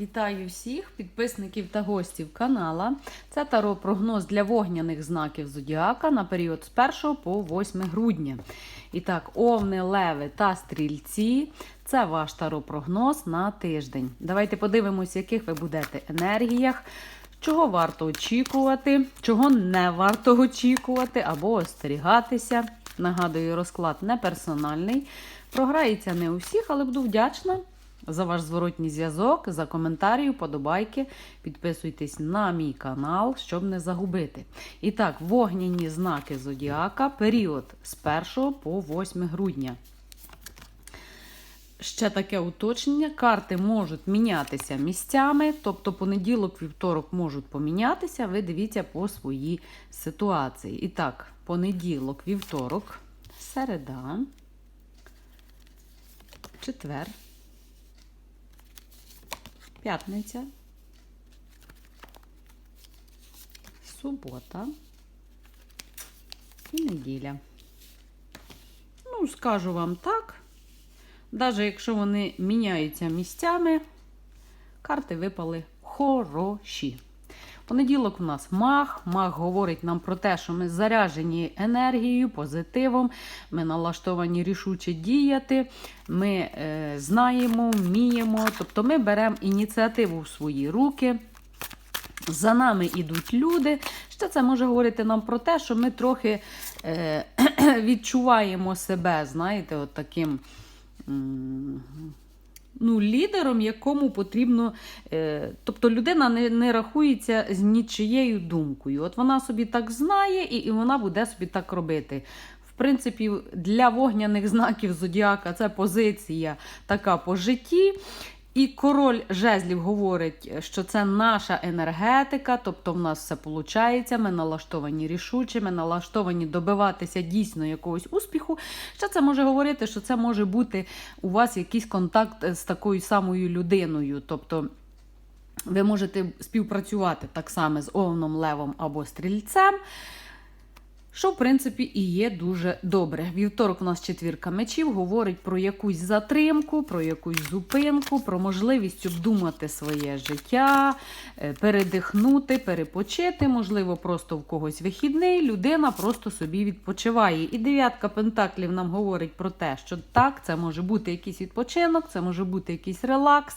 Вітаю всіх підписників та гостів канала. Це таро прогноз для вогняних знаків зодіака на період з 1 по 8 грудня. І так, овни, леви та стрільці це ваш таро прогноз на тиждень. Давайте подивимося, в яких ви будете енергіях, чого варто очікувати, чого не варто очікувати або остерігатися. Нагадую, розклад не персональний. Програється не у всіх, але буду вдячна за ваш зворотній зв'язок, за коментарі, подобайки. Підписуйтесь на мій канал, щоб не загубити. І так, вогняні знаки зодіака, період з 1 по 8 грудня. Ще таке уточнення: карти можуть мінятися місцями, тобто понеділок, вівторок можуть помінятися. Ви дивіться по своїй ситуації. І так, понеділок, вівторок, середа, четвер, п'ятниця, субота і неділя. Ну, скажу вам так. Навіть якщо вони міняються місцями, карти випали хороші. Понеділок у нас маг. Маг говорить нам про те, що ми заряджені енергією, позитивом, ми налаштовані рішуче діяти, ми е, знаємо, вміємо, тобто ми беремо ініціативу в свої руки. За нами йдуть люди. Ще це може говорити нам про те, що ми трохи е, відчуваємо себе, знаєте, от таким ну, лідером, якому потрібно. Е, тобто людина не, не рахується з нічиєю думкою. От вона собі так знає, і, і вона буде собі так робити. В принципі, для вогняних знаків зодіака це позиція така по житті. І король жезлів говорить, що це наша енергетика, тобто в нас все виходить, ми налаштовані рішуче, ми налаштовані добиватися дійсно якогось успіху. Ще це може говорити, що це може бути у вас якийсь контакт з такою самою людиною. Тобто ви можете співпрацювати так само з овном, левом або стрільцем. Що, в принципі, і є дуже добре. Вівторок у нас четвірка мечів говорить про якусь затримку, про якусь зупинку, про можливість обдумати своє життя, е, передихнути, перепочити. Можливо, просто в когось вихідний. Людина просто собі відпочиває. І дев'ятка пентаклів нам говорить про те, що так, це може бути якийсь відпочинок, це може бути якийсь релакс.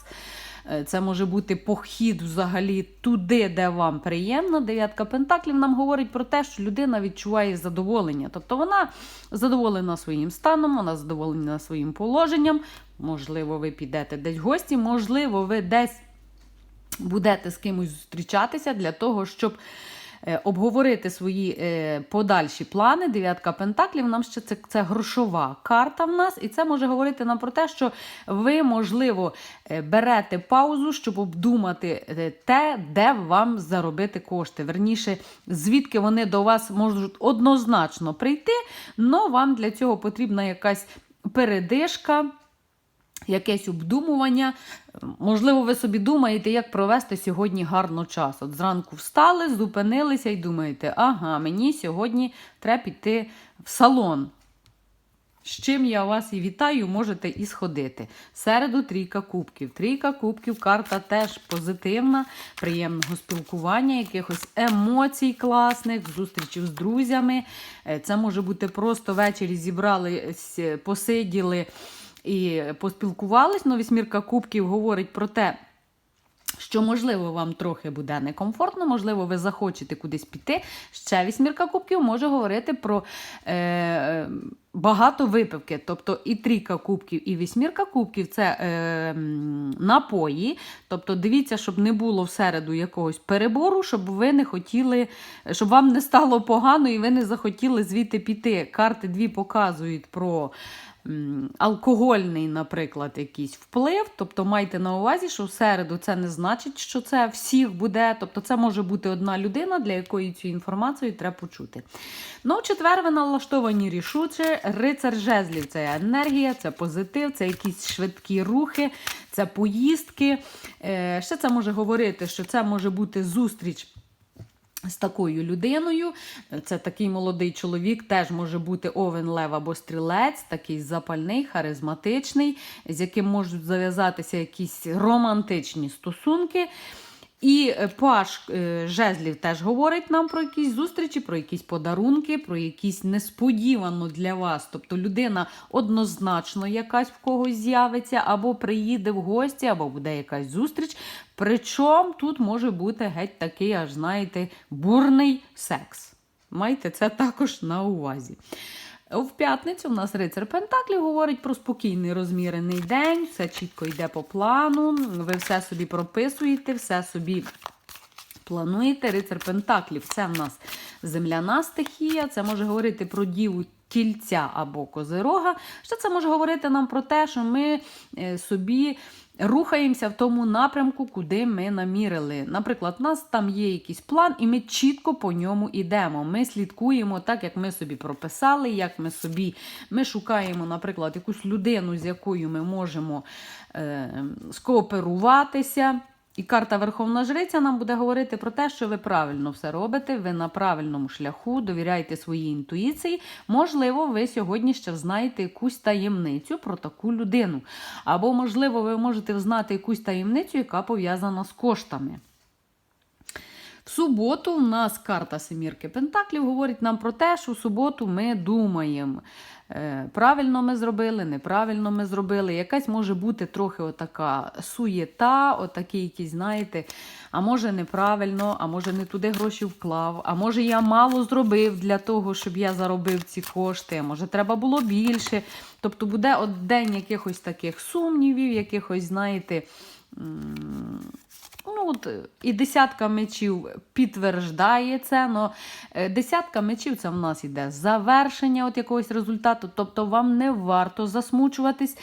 Е, Це може бути похід взагалі туди, де вам приємно. Дев'ятка пентаклів нам говорить про те, що людина відчуває задоволення. Тобто вона задоволена своїм станом, вона задоволена своїм положенням. Можливо, ви підете десь в гості, можливо, ви десь будете з кимось зустрічатися для того, щоб. Е, Обговорити свої е, подальші плани. Дев'ятка пентаклів нам ще це, це грошова карта в нас, і це може говорити нам про те, що ви, можливо, е, берете паузу, щоб обдумати те, де вам заробити кошти. Верніше, звідки вони до вас можуть однозначно прийти, але вам для цього потрібна якась передишка. Якесь обдумування. Можливо, ви собі думаєте, як провести сьогодні гарно час. От зранку встали, зупинилися і думаєте, ага, мені сьогодні треба піти в салон. З чим я вас і вітаю, можете і сходити. Середу трійка кубків. Трійка кубків, карта теж позитивна, приємного спілкування, якихось емоцій класних, зустрічів з друзями. Е, Це може бути просто ввечері зібрались, посиділи і поспілкувались. Ну, вісьмірка кубків говорить про те, що, можливо, вам трохи буде некомфортно, можливо, ви захочете кудись піти. Ще вісьмірка кубків може говорити про е, багато випивки. Тобто і трійка кубків, і вісьмірка кубків це е, напої. Тобто дивіться, щоб не було всереду якогось перебору, щоб ви не хотіли, щоб вам не стало погано і ви не захотіли звідти піти. Карти дві показують про алкогольний, наприклад, якийсь вплив. Тобто майте на увазі, що в середу це не значить, що це всіх буде. Тобто, це може бути одна людина, для якої цю інформацію треба почути. Ну, в четвер ви налаштовані рішуче. Рицар жезлів це енергія, це позитив, це якісь швидкі рухи, це поїздки. Е, ще це може говорити, що це може бути зустріч з такою людиною. Це такий молодий чоловік, теж може бути овен, лев або стрілець, такий запальний, харизматичний, з яким можуть зав'язатися якісь романтичні стосунки. І е, паш е, жезлів теж говорить нам про якісь зустрічі, про якісь подарунки, про якісь несподівано для вас. Тобто людина однозначно якась в когось з'явиться, або приїде в гості, або буде якась зустріч. Причому тут може бути геть такий, аж знаєте, бурний секс. Майте це також на увазі. В п'ятницю в нас рицар Пентаклів говорить про спокійний розмірений день, все чітко йде по плану, ви все собі прописуєте, все собі плануєте. Рицар Пентаклів це в нас земляна стихія, це може говорити про діву тільця або козирога. Що це може говорити нам про те, що ми е, собі. Рухаємося в тому напрямку, куди ми намірили. Наприклад, у нас там є якийсь план, і ми чітко по ньому йдемо. Ми слідкуємо так, як ми собі прописали, як ми собі ми шукаємо, наприклад, якусь людину, з якою ми можемо е, скооперуватися. І карта Верховна Жриця нам буде говорити про те, що ви правильно все робите, ви на правильному шляху, довіряєте своїй інтуїції. Можливо, ви сьогодні ще знаєте якусь таємницю про таку людину. Або, можливо, ви можете взнати якусь таємницю, яка пов'язана з коштами. В суботу у нас карта Семірки Пентаклів говорить нам про те, що в суботу ми думаємо. е, Правильно ми зробили, неправильно ми зробили. Якась може бути трохи отака суєта, отакий якийсь, знаєте, а може неправильно, а може не туди гроші вклав, а може я мало зробив для того, щоб я заробив ці кошти, а може треба було більше. Тобто буде от день якихось таких сумнівів, якихось, знаєте, Ну, от, е, і десятка мечів підтверждає це. Но е, десятка мечів це в нас іде завершення от якогось результату. Тобто вам не варто засмучуватись.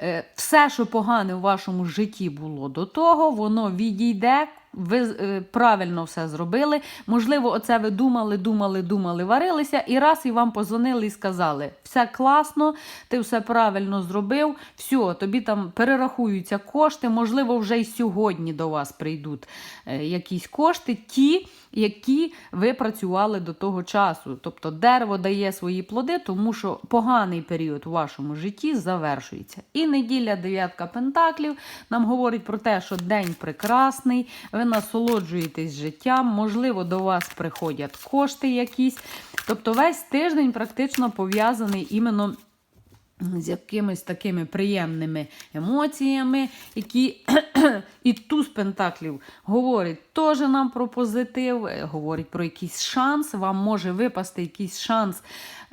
Е, Все, що погане в вашому житті було до того, воно відійде. Ви е, правильно все зробили. Можливо, оце ви думали, думали, думали, варилися, і раз і вам позвонили і сказали: все класно, ти все правильно зробив, все, тобі там перерахуються кошти. Можливо, вже й сьогодні до вас прийдуть е, якісь кошти, ті, які ви працювали до того часу. Тобто дерево дає свої плоди, тому що поганий період у вашому житті завершується. І неділя дев'ятка пентаклів нам говорить про те, що день прекрасний, ви насолоджуєтесь життям, можливо, до вас приходять кошти якісь. Тобто весь тиждень практично пов'язаний іменно з якимись такими приємними емоціями, які і туз пентаклів говорить теж нам про позитив, е, говорить про якийсь шанс. Вам може випасти якийсь шанс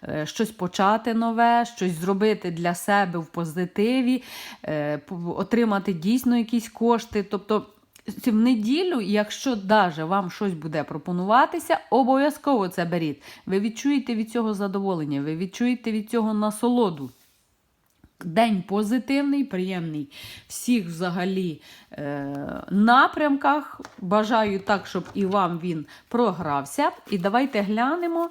е, щось почати нове, щось зробити для себе в позитиві, е, отримати дійсно якісь кошти. Тобто в неділю, якщо даже вам щось буде пропонуватися, обов'язково це беріть. Ви відчуєте від цього задоволення, ви відчуєте від цього насолоду. День позитивний, приємний всіх взагалі е, напрямках. Бажаю так, щоб і вам він програвся. І давайте глянемо,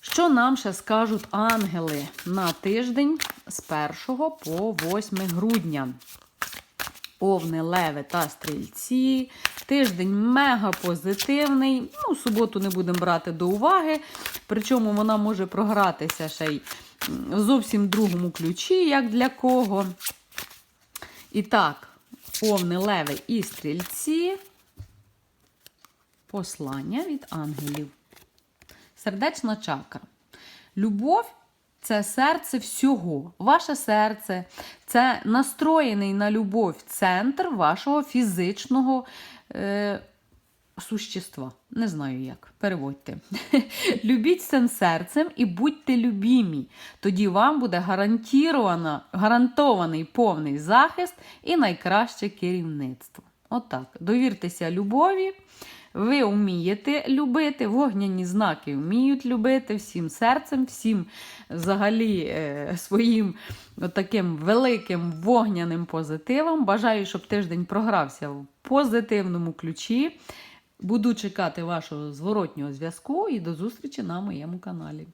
що нам ще скажуть ангели на тиждень з 1 по 8 грудня. Овни, леви та стрільці. Тиждень мега позитивний. Ну, суботу не будемо брати до уваги. Причому вона може програтися ще й в зовсім другому ключі, як для кого. І так, овни, леви і стрільці. Послання від ангелів. Сердечна чакра. Любов це серце всього. Ваше серце це настроєний на любов центр вашого фізичного е, существа. Не знаю як. Переводьте. Любіть цим серцем і будьте любімі. Тоді вам буде гарантований повний захист і найкраще керівництво. Отак. Довіртеся любові. Ви вмієте любити, вогняні знаки вміють любити всім серцем, всім взагалі е, своїм таким великим вогняним позитивом. Бажаю, щоб тиждень програвся в позитивному ключі. Буду чекати вашого зворотнього зв'язку і до зустрічі на моєму каналі.